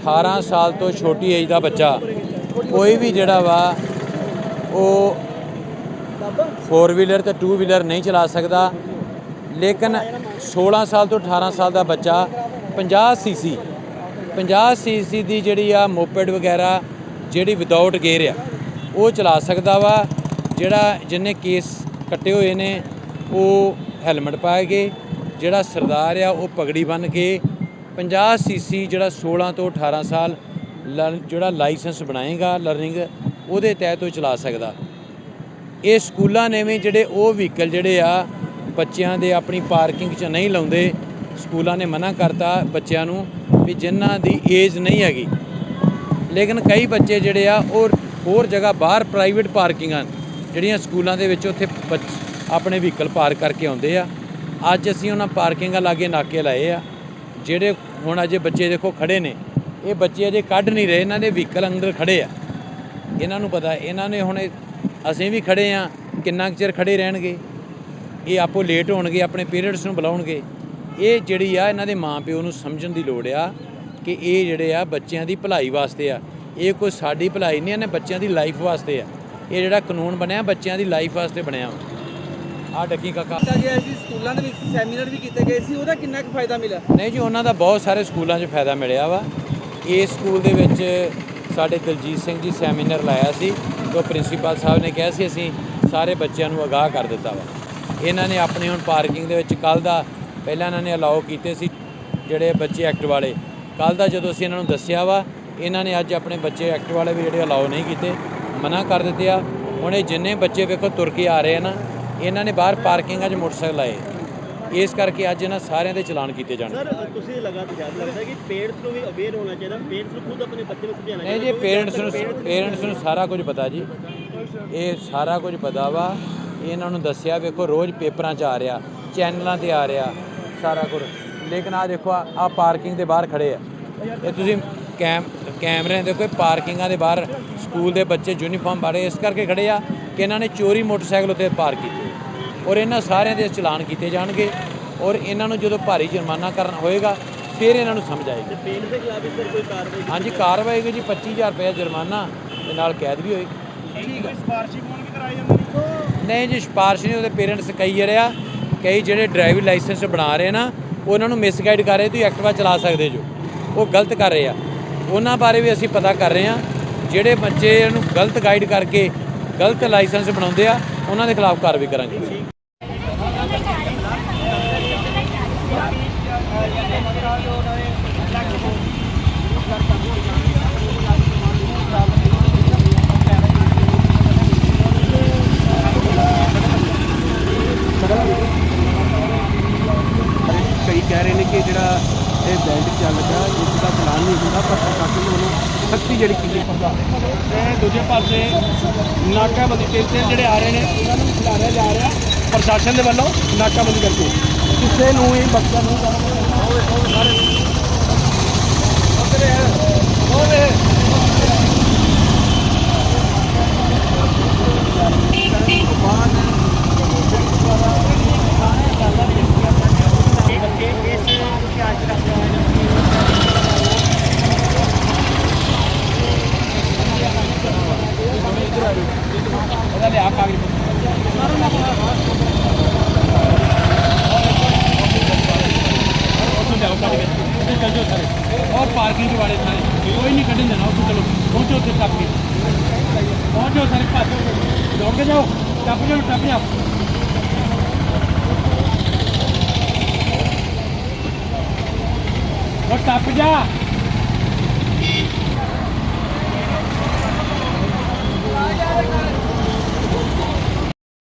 18 ਸਾਲ ਤੋਂ ਛੋਟੀ ਏਜ ਦਾ ਬੱਚਾ, ਕੋਈ ਵੀ ਜਿਹੜਾ ਵਾ, ਉਹ ਫੋਰ ਵੀਲਰ ਤੇ ਟੂ ਵੀਲਰ ਨਹੀਂ ਚਲਾ ਸਕਦਾ। ਲੇਕਿਨ 16 ਸਾਲ ਤੋਂ 18 ਸਾਲ ਦਾ ਬੱਚਾ 50 ਸੀਸੀ 50 ਸੀਸੀ ਦੀ ਜਿਹੜੀ ਆ ਮੋਪੈਡ ਵਗੈਰਾ, ਜਿਹੜੀ ਵਿਦਆਊਟ ਗੇਅਰ ਆ, ਉਹ ਚਲਾ ਸਕਦਾ ਵਾ। ਜਿਹੜਾ ਜਿੰਨੇ ਕੇਸ ਕੱਟੇ ਹੋਏ ਨੇ, ਉਹ ਹੈਲਮਟ ਪਾ ਕੇ ਜਿਹੜਾ ਸਰਦਾਰ ਆ, ਉਹ ਪਗੜੀ ਬੰਨ ਕੇ 50 ਸੀਸੀ ਜਿਹੜਾ 16 ਤੋਂ 18 ਸਾਲ ਲਰਨ- ਜਿਹੜਾ ਲਾਇਸੈਂਸ ਬਣਾਏਗਾ ਲਰਨਿੰਗ, ਉਹਦੇ ਤਹਿਤ ਉਹ ਚਲਾ ਸਕਦਾ। ਇਹ ਸਕੂਲਾਂ ਨੇ ਵੀ ਜਿਹੜੇ ਉਹ ਵਹੀਕਲ ਜਿਹੜੇ ਆ, ਬੱਚਿਆਂ ਦੇ ਆਪਣੀ ਪਾਰਕਿੰਗ 'ਚ ਨਹੀਂ ਲਾਉਂਦੇ, ਸਕੂਲਾਂ ਨੇ ਮਨਾ ਕਰਤਾ ਬੱਚਿਆਂ ਨੂੰ ਵੀ ਜਿਨ੍ਹਾਂ ਦੀ ਏਜ ਨਹੀਂ ਹੈਗੀ। ਲੇਕਿਨ ਕਈ ਬੱਚੇ ਜਿਹੜੇ ਆ, ਉਹ ਹੋਰ ਜਗ੍ਹਾ ਬਾਹਰ ਪ੍ਰਾਈਵੇਟ ਪਾਰਕਿੰਗਾਂ ਜਿਹੜੀਆਂ ਸਕੂਲਾਂ ਦੇ ਵਿੱਚ ਉੱਥੇ ਬੱਚ- ਆਪਣੇ ਵਹੀਕਲ ਪਾਰਕ ਕਰਕੇ ਆਉਂਦੇ ਆ। ਅੱਜ ਅਸੀਂ ਉਹਨਾਂ ਪਾਰਕਿੰਗਾਂ ਲਾਗੇ ਨਾਕੇ ਲਾਏ ਆ। ਜਿਹੜੇ ਹੁਣ ਅਜੇ ਬੱਚੇ ਦੇਖੋ ਖੜੇ ਨੇ, ਇਹ ਬੱਚੇ ਅਜੇ ਕੱਢ ਨਹੀਂ ਰਹੇ, ਇਹਨਾਂ ਦੇ ਵਹੀਕਲ ਅੰਦਰ ਖੜੇ ਆ। ਇਹਨਾਂ ਨੂੰ ਪਤਾ, ਇਹਨਾਂ ਨੇ ਹੁਣ ਅਸੀਂ ਵੀ ਖੜੇ ਆ, ਕਿੰਨਾ ਕੁ ਚਿਰ ਖੜੇ ਰਹਿਣਗੇ? ਇਹ ਆਪੋ ਲੇਟ ਹੋਣਗੇ, ਆਪਣੇ ਪੇਰੈਂਟਸ ਨੂੰ ਬੁਲਾਉਣਗੇ। ਇਹ ਜਿਹੜੀ ਆ, ਇਹਨਾਂ ਦੇ ਮਾਪਿਓ ਨੂੰ ਸਮਝਣ ਦੀ ਲੋੜ ਆ ਕਿ ਇਹ ਜਿਹੜੇ ਆ, ਬੱਚਿਆਂ ਦੀ ਭਲਾਈ ਵਾਸਤੇ ਆ। ਇਹ ਕੋਈ ਸਾਡੀ ਭਲਾਈ ਨਹੀਂ, ਇਹਨੇ ਬੱਚਿਆਂ ਦੀ ਲਾਈਫ ਵਾਸਤੇ ਆ। ਇਹ ਜਿਹੜਾ ਕਾਨੂੰਨ ਬਣਿਆ, ਬੱਚਿਆਂ ਦੀ ਲਾਈਫ ਵਾਸਤੇ ਬਣਿਆ ਆ ਡੱਗੀ ਕਾਕਾ। ਕੀਤਾ ਗਿਆ ਸੀ ਸਕੂਲਾਂ ਦੇ ਵਿੱਚ ਸੈਮੀਨਾਰ ਵੀ ਕੀਤੇ ਗਏ ਸੀ ਉਹਦਾ ਕਿੰਨਾ ਕੁ ਫਾਇਦਾ ਮਿਲਿਆ? ਨਹੀਂ ਜੀ ਉਹਨਾਂ ਦਾ ਬਹੁਤ ਸਾਰੇ ਸਕੂਲਾਂ 'ਚ ਫਾਇਦਾ ਮਿਲਿਆ ਵਾ। ਇਸ ਸਕੂਲ ਦੇ ਵਿੱਚ ਸਾਡੇ ਦਲਜੀਤ ਸਿੰਘ ਜੀ ਸੈਮੀਨਾਰ ਲਾਇਆ ਸੀ ਜੋ ਪ੍ਰਿੰਸੀਪਲ ਸਾਹਿਬ ਨੇ ਕਿਹਾ ਸੀ ਅਸੀਂ ਸਾਰੇ ਬੱਚਿਆਂ ਨੂੰ ਅਗਾਹ ਕਰ ਦਿੱਤਾ ਵਾ। ਇਹਨਾਂ ਨੇ ਆਪਣੀ ਹੁਣ ਪਾਰਕਿੰਗ ਦੇ ਵਿੱਚ ਕੱਲ ਦਾ ਪਹਿਲਾਂ ਇਹਨਾਂ ਨੇ ਅਲਾਉ ਕੀਤੇ ਸੀ ਜਿਹੜੇ ਬੱਚੇ ਐਕਟ ਵਾਲੇ। ਕੱਲ ਦਾ ਜਦੋਂ ਅਸੀਂ ਇਹਨਾਂ ਨੂੰ ਦੱਸਿਆ ਵਾ ਇਹਨਾਂ ਨੇ ਅੱਜ ਆਪਣੇ ਬੱਚੇ ਐਕਟ ਵਾਲੇ ਵੀ ਜਿਹੜੇ ਅਲਾਉ ਨਹੀਂ ਕੀਤੇ ਮਨਾ ਕਰ ਦਿੱਤੇ ਆ। ਹੁਣ ਇਹ ਜਿੰਨੇ ਬੱਚੇ ਵੇਖੋ ਤੁਰ ਕੇ ਆ ਰਹੇ ਆ ਨਾ ਇਹਨਾਂ ਨੇ ਬਾਹਰ ਪਾਰਕਿੰਗਾਂ 'ਚ ਮੋਟਰਸਾਈਕਲ ਲਾਏ। ਇਸ ਕਰਕੇ ਅੱਜ ਇਹਨਾਂ ਸਾਰਿਆਂ ਦੇ ਚਲਾਨ ਕੀਤੇ ਜਾਣਗੇ। ਸਰ ਤੁਸੀਂ ਲਗਾਤਾਰ ਲੱਗਦਾ ਕਿ ਪੇਰੈਂਟਸ ਨੂੰ ਵੀ ਅਵੇਅਰ ਹੋਣਾ ਚਾਹੀਦਾ ਪੇਰੈਂਟਸ ਨੂੰ ਖੁਦ ਆਪਣੇ ਬੱਚੇ ਨੂੰ ਸਮਝਾਉਣਾ ਨਹੀਂ ਜੀ ਪੇਰੈਂਟਸ ਨੂੰ ਪੇਰੈਂਟਸ ਨੂੰ ਸਾਰਾ ਕੁਝ ਪਤਾ ਜੀ। ਇਹ ਸਾਰਾ ਕੁਝ ਪਤਾ ਵਾ। ਇਹਨਾਂ ਨੂੰ ਦੱਸਿਆ ਵੇਖੋ ਰੋਜ਼ ਪੇਪਰਾਂ 'ਚ ਆ ਰਿਹਾ ਚੈਨਲਾਂ ਤੇ ਆ ਰਿਹਾ ਸਾਰਾ ਕੁਝ। ਲੇਕਿਨ ਆ ਦੇਖੋ ਆ ਪਾਰਕਿੰਗ ਦੇ ਬਾਹਰ ਖੜੇ ਆ। ਇਹ ਤੁਸੀਂ ਕੈਮ ਕੈਮਰਿਆਂ ਦੇ ਕੋਈ ਪਾਰਕਿੰਗਾਂ ਦੇ ਬਾਹਰ ਸਕੂਲ ਦੇ ਬੱਚੇ ਯੂਨੀਫਾਰਮ ਬਾਰੇ ਇਸ ਕਰਕੇ ਖੜੇ ਆ ਕਿ ਇਹਨਾਂ ਨੇ ਚੋਰੀ ਮੋਟਰਸਾਈਕਲ ਉੱਤੇ ਪਾਰਕ ਕੀਤੇ। ਔਰ ਇਹਨਾਂ ਸਾਰਿਆਂ ਦੇ ਚਲਾਨ ਕੀਤੇ ਜਾਣਗੇ ਔਰ ਇਹਨਾਂ ਨੂੰ ਜਦੋਂ ਭਾਰੀ ਜੁਰਮਾਨਾ ਕਰਨਾ ਹੋਏਗਾ ਫਿਰ ਇਹਨਾਂ ਨੂੰ ਸਮਝ ਆਏਗੀ। ਦੇ ਖਿਲਾਫ ਸਰ ਕੋਈ ਕਾਰਵਾਈ ਹਾਂਜੀ ਕਾਰਵਾਈ ਹੋਏਗੀ ਜੀ 25000 ਰੁਪਏ ਜੁਰਮਾਨਾ ਤੇ ਨਾਲ ਕੈਦ ਵੀ ਹੋਏਗੀ। ਠੀਕ ਹੈ ਸਪਾਰਸ਼ੀ ਫੋਨ ਵੀ ਕਰਾਈ ਜਾਂਦੀ ਨਹੀਂ ਜੀ ਸਿਫਾਰਿਸ਼ ਨਹੀਂ ਉਹਦੇ ਪੇਰੈਂਟਸ ਕਈ ਜਿਹੜੇ ਆ ਕਈ ਜਿਹੜੇ ਡਰਾਈਵਿੰਗ ਲਾਇਸੈਂਸ ਬਣਾ ਰਹੇ ਨਾ ਉਹਨਾਂ ਨੂੰ ਮਿਸਗਾਈਡ ਕਰ ਰਹੇ ਤੁਸੀਂ ਐਕਟਿਵਾ ਚਲਾ ਸਕਦੇ ਜੋ। ਉਹ ਗਲਤ ਕਰ ਰਹੇ ਆ। ਉਹਨਾਂ ਬਾਰੇ ਵੀ ਅਸੀਂ ਪਤਾ ਕਰ ਰਹੇ ਆ ਜਿਹੜੇ ਬੱਚੇ ਇਹਨੂੰ ਗਲਤ ਗਾਈਡ ਕਰਕੇ ਗਲਤ ਲਾਇਸੈਂਸ ਬਣਾਉਂਦੇ ਆ ਉਹਨਾਂ ਦੇ ਖਿਲਾਫ ਕਾਰਵਾਈ ਕਰਾਂਗੇ। ਕਈ ਕਹਿ ਰਹੇ ਨੇ ਕਿ ਜਿਹੜਾ ਇਹ ਬੈਂਡ ਚੱਲ ਰਿਹਾ ਇਸ ਦਾ ਚਲਾਨ ਨਹੀਂ ਹੁੰਦਾ ਪਰ ਪ੍ਰਸ਼ਾਸਨ ਵੱਲੋਂ ਸਖਤੀ ਜਿਹੜੀ ਕੀਤੀ ਇਹ ਦੂਜੇ ਪਾਸੇ ਨਾਕਾਬੰਦੀ ਜਿਹੜੇ ਆ ਰਹੇ ਨੇ ਉਹਨਾਂ ਨੂੰ ਖਿਲਾਰਿਆ ਜਾ ਰਿਹਾ ਪ੍ਰਸ਼ਾਸਨ ਦੇ ਵੱਲੋਂ ਨਾਕਾਬੰਦੀ ਕਰਕੇ। ਕਿਸੇ ਨੂੰ ਇਹ ਬੱਚਾ ਨਹੀਂ ਜਾਣਾ ਹੋਵੇ ਉਹ ਸਾਰੇ ਉਧਰ ਹੈ ਲਿਆ ਕਾਗਜ਼ चल जाओ सारे और पार्किंग वाले सारे कोई नहीं कटे देना उसको चलो पहुँचो उससे टप के पहुँचो सारे भाजो दौड़ के जाओ टप जाओ टप जाओ और टप जा Oh, yeah,